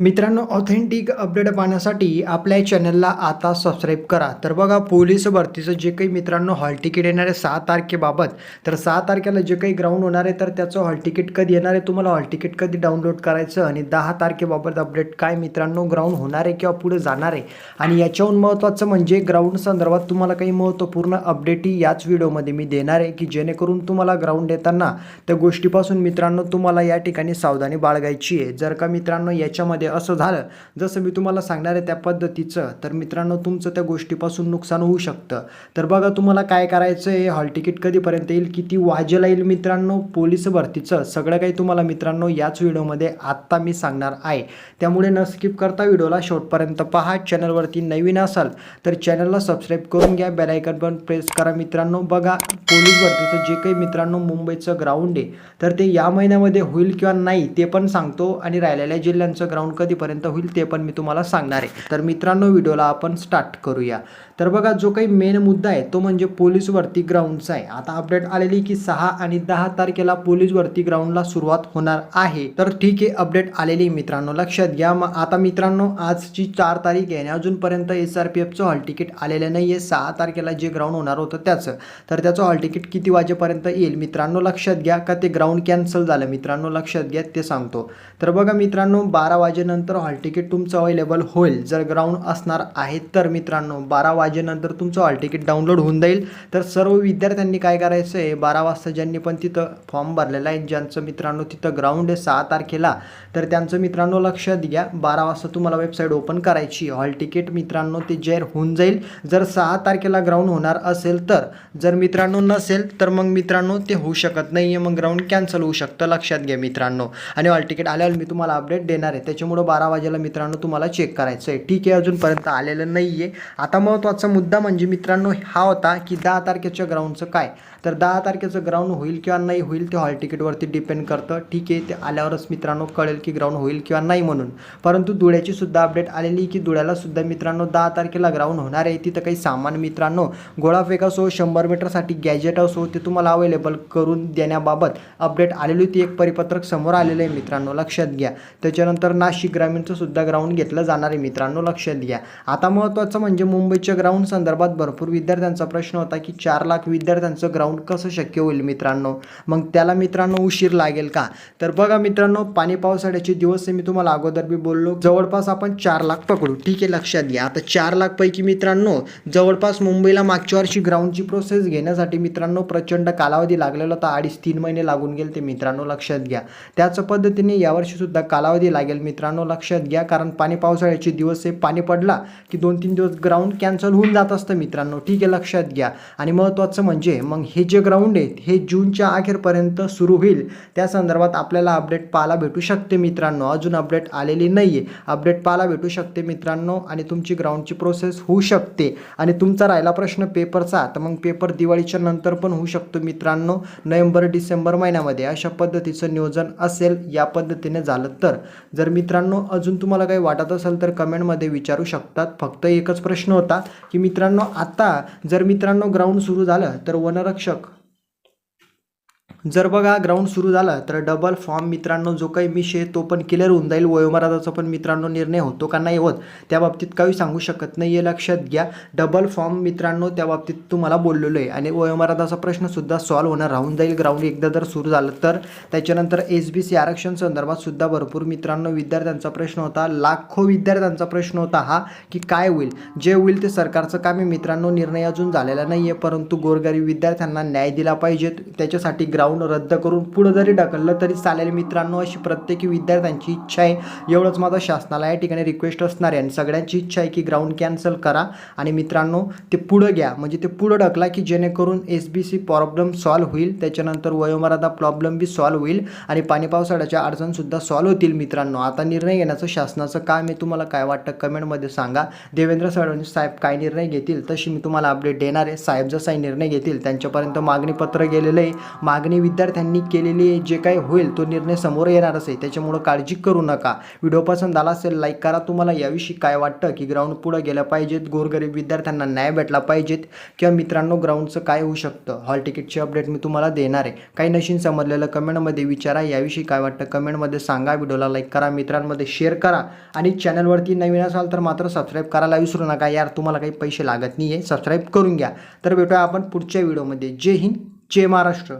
मित्रांनो authentic update पाहण्यासाठी आपल्या चॅनलला आता सबस्क्राईब करा. तर बघा पोलीस भरतीचं जे काही मित्रांनो हॉल तिकीट येणार आहे सहा तारखेबाबत. तर सहा तारखेला जे काही ग्राउंड होणार आहे तर त्याचं हॉल तिकीट कधी येणार आहे तुम्हाला हॉल तिकीट कधी डाउनलोड करायचं आणि दहा तारखेबाबत अपडेट काय मित्रांनो ग्राउंड होणार आहे किंवा पुढे जाणार आहे. आणि याच्याहून महत्त्वाचं म्हणजे ग्राउंड संदर्भात तुम्हाला काही महत्त्वपूर्ण अपडेटही याच व्हिडिओमध्ये मी देणार आहे की जेणेकरून तुम्हाला ग्राउंड येताना त्या गोष्टीपासून मित्रांनो तुम्हाला या ठिकाणी सावधानी बाळगायची आहे. जर का मित्रांनो याच्यामध्ये असं झालं. जसं मी तुम्हाला सांगणार आहे त्या पद्धतीचं तर मित्रांनो तुमचं त्या गोष्टीपासून नुकसान होऊ शकतं. तर बघा तुम्हाला काय करायचं आहे हॉल तिकीट कधीपर्यंत येईल किती वाजेला येईल मित्रांनो पोलीस भरतीचं. सगळं काही तुम्हाला मित्रांनो याच व्हिडिओमध्ये आत्ता मी सांगणार आहे. त्यामुळे न स्किप करता व्हिडिओला शेवटपर्यंत पहा. चॅनलवरती नवीन असाल तर चॅनलला सबस्क्राईब करून घ्या. बेलायकन पण प्रेस करा मित्रांनो. बघा पोलीस भरतीचं जे काही मित्रांनो मुंबईचं ग्राउंड आहे तर ते या महिन्यामध्ये होईल किंवा नाही ते पण सांगतो. आणि राहिलेल्या जिल्ह्यांचं ग्राउंड कधीपर्यंत होईल ते पण मी तुम्हाला सांगणार आहे. तर मित्रांनो व्हिडिओला आपण स्टार्ट करूया. तर बघा जो काही मेन मुद्दा आहे तो म्हणजे पोलीस भरती ग्राउंडचा आहे. आता अपडेट आलेली की सहा आणि दहा तारखेला पोलीस भरती ग्राउंडला सुरुवात होणार आहे. तर ठीक आहे अपडेट आलेली मित्रांनो लक्षात घ्या. मग आता मित्रांनो आजची चार तारीख आहे आणि अजूनपर्यंत एस आर पी एफचं हॉल तिकीट आलेलं नाही आहे सहा तारखेला जे ग्राउंड होणार होतं त्याचं. तर त्याचं हॉल तिकीट किती वाजेपर्यंत येईल मित्रांनो लक्षात घ्या. का ते ग्राउंड कॅन्सल झालं मित्रांनो लक्षात घ्या ते सांगतो. तर बघा मित्रांनो बारा वाजेनंतर हॉल तिकीट तुमचं अवेलेबल होईल. जर ग्राउंड असणार आहे तर मित्रांनो बारा वाजेनंतर तुमचं हॉल तिकीट डाउनलोड होऊन जाईल. तर सर्व विद्यार्थ्यांनी काय करायचं आहे? बारा वाजता ज्यांनी पण तिथं फॉर्म भरलेला आहे ज्यांचं मित्रांनो तिथं ग्राउंड आहे सहा तारखेला तर त्यांचं मित्रांनो लक्षात घ्या बारा वाजता तुम्हाला वेबसाईट ओपन करायची हॉल तिकीट मित्रांनो ते जाहीर होऊन जाईल. जर सहा तारखेला ग्राउंड होणार असेल तर जर मित्रांनो नसेल तर मग मित्रांनो ते होऊ शकत नाही आहे मग ग्राउंड कॅन्सल होऊ शकतं. लक्षात घ्या मित्रांनो. आणि हॉल तिकीट आल्यावर मी तुम्हाला अपडेट देणार आहे. त्याच्यामुळं बारा वाजेला मित्रांनो तुम्हाला चेक करायचं आहे. ठीक आहे अजूनपर्यंत आलेलं नाही आहे आता महत्त्वाचं मुद्दा म्हणजे मित्रांनो हा होता की दहा तारखेच्या ग्राउंडचं काय? तर दहा तारखेचं ग्राउंड होईल किंवा नाही होईल ते हॉल तिकीटवरती डिपेंड करतं. ठीक आहे ते आल्यावरच मित्रांनो कळेल की ग्राउंड होईल किंवा नाही म्हणून. परंतु धुळ्याची सुद्धा अपडेट आलेली की धुळ्यालासुद्धा मित्रांनो दहा तारखेला ग्राउंड होणार आहे. तिथं काही सामान मित्रांनो गोळाफेक असो शंभर मीटरसाठी गॅजेट असो ते तुम्हाला अवेलेबल करून देण्याबाबत अपडेट आलेली होती. एक परिपत्रक समोर आलेलं आहे मित्रांनो लक्षात घ्या. त्याच्यानंतर नाशिक ग्रामीणचं सुद्धा ग्राउंड घेतलं जाणार आहे मित्रांनो लक्षात घ्या. आता महत्त्वाचं म्हणजे मुंबईच्या ग्राउंड ग्राउंड संदर्भात भरपूर विद्यार्थ्यांचा प्रश्न होता की चार लाख विद्यार्थ्यांचं ग्राउंड कसं शक्य होईल मित्रांनो? मग त्याला मित्रांनो उशीर लागेल का? तर बघा मित्रांनो पाणी पावसाळ्याचे दिवस मी तुम्हाला अगोदर बी बोललो जवळपास आपण चार लाख पकडू. ठीक आहे लक्षात घ्या. आता चार लाखपैकी मित्रांनो जवळपास मुंबईला मागच्या वर्षी ग्राउंडची प्रोसेस घेण्यासाठी मित्रांनो प्रचंड कालावधी लागलेला होता. अडीच तीन महिने लागून गेले ते मित्रांनो लक्षात घ्या. त्याच पद्धतीने यावर्षीसुद्धा कालावधी लागेल मित्रांनो लक्षात घ्या. कारण पाणी पावसाळ्याचे दिवस हे पाणी पडला की दोन तीन दिवस ग्राउंड कॅन्सल होऊन जात असतं मित्रांनो. ठीक आहे लक्षात घ्या. आणि महत्त्वाचं म्हणजे मग हे जे ग्राउंड आहेत हे जूनच्या अखेरपर्यंत सुरू होईल. त्या संदर्भात आपल्याला अपडेट पाहायला भेटू शकते मित्रांनो. अजून अपडेट आलेली नाही आहे अपडेट पाहायला भेटू शकते मित्रांनो आणि तुमची ग्राउंडची प्रोसेस होऊ शकते. आणि तुमचा राहिला प्रश्न पेपरचा तर मग पेपर दिवाळीच्या नंतर पण होऊ शकतो मित्रांनो. नोव्हेंबर डिसेंबर महिन्यामध्ये अशा पद्धतीचं नियोजन असेल या पद्धतीने झालं तर. जर मित्रांनो अजून तुम्हाला काही वाटत असेल तर कमेंटमध्ये विचारू शकतात. फक्त एकच प्रश्न होता. की मित्रांनो आता जर मित्रांनो ग्राउंड सुरू झालं तर वनरक्षक जर बघा ग्राउंड सुरू झाला तर डबल फॉर्म मित्रांनो जो काही मिश आहे तो पण क्लिअर होऊन जाईल. वयोमर्यादाचा पण मित्रांनो निर्णय होतो का नाही होत त्या बाबतीत काही सांगू शकत नाही आहे. लक्षात घ्या डबल फॉर्म मित्रांनो त्या बाबतीत तुम्हाला बोललेलो आहे. आणि वयोमर्यादाचा प्रश्नसुद्धा सॉल्व्ह होणार राहून जाईल. ग्राउंड एकदा जर सुरू झालं तर त्याच्यानंतर एस बी सी आरक्षण संदर्भात सुद्धा भरपूर मित्रांनो विद्यार्थ्यांचा प्रश्न होता. लाखो विद्यार्थ्यांचा प्रश्न होता हा की काय होईल? जे होईल ते सरकारचं काम आहे. मित्रांनो निर्णय अजून झालेला नाही आहे परंतु गोरगरीब विद्यार्थ्यांना न्याय दिला पाहिजे त्याच्यासाठी ग्राउंड रद्द करून पुढं जरी ढकललं तरी चालेल. मित्रांनो अशी प्रत्येकी विद्यार्थ्यांची इच्छा आहे. एवढंच माझं शासनाला या ठिकाणी रिक्वेस्ट असणार आहे. आणि सगळ्यांची इच्छा आहे की ग्राउंड कॅन्सल करा. आणि मित्रांनो ते पुढं घ्या. म्हणजे ते पुढं ढकला की जेणेकरून S B C problem solve होईल. त्याच्यानंतर वयोमर्यादा प्रॉब्लेम बी सॉल्व्ह होईल. आणि पाणी पावसाळ्याच्या अडचणसुद्धा सॉल्व्ह होतील मित्रांनो. आता निर्णय घेण्याचं शासनाचं काम आहे. तुम्हाला काय वाटतं कमेंटमध्ये सांगा. देवेंद्र फडणवीस साहेब काय निर्णय घेतील? तशी मी तुम्हाला अपडेट देणार आहे. साहेब जसाही निर्णय घेतील त्यांच्यापर्यंत मागणीपत्र गेलेलं आहे. मागणी विद्यार्थ्यांनी केलेली जे काही होईल तो निर्णय समोर येणारच आहे. त्याच्यामुळं काळजी करू नका. व्हिडिओ पसंत आला असेल लाईक करा. तुम्हाला याविषयी काय वाटतं की ग्राउंड पुढं गेलं पाहिजेत? गोरगरीब विद्यार्थ्यांना न्याय भेटला पाहिजेत? किंवा मित्रांनो ग्राउंडचं काय होऊ शकतं? हॉल तिकीटचे अपडेट मी तुम्हाला देणार आहे. काही नशीन समजलेलं कमेंटमध्ये विचारा. याविषयी काय वाटतं कमेंटमध्ये सांगा. व्हिडिओला लाईक करा. मित्रांमध्ये शेअर करा. आणि चॅनलवरती नवीन असाल तर मात्र सबस्क्राईब करायला विसरू नका. यार तुम्हाला काही पैसे लागत नाही आहे सबस्क्राईब करून घ्या. तर भेटूया आपण पुढच्या व्हिडिओमध्ये जय हिंद. जय महाराष्ट्र.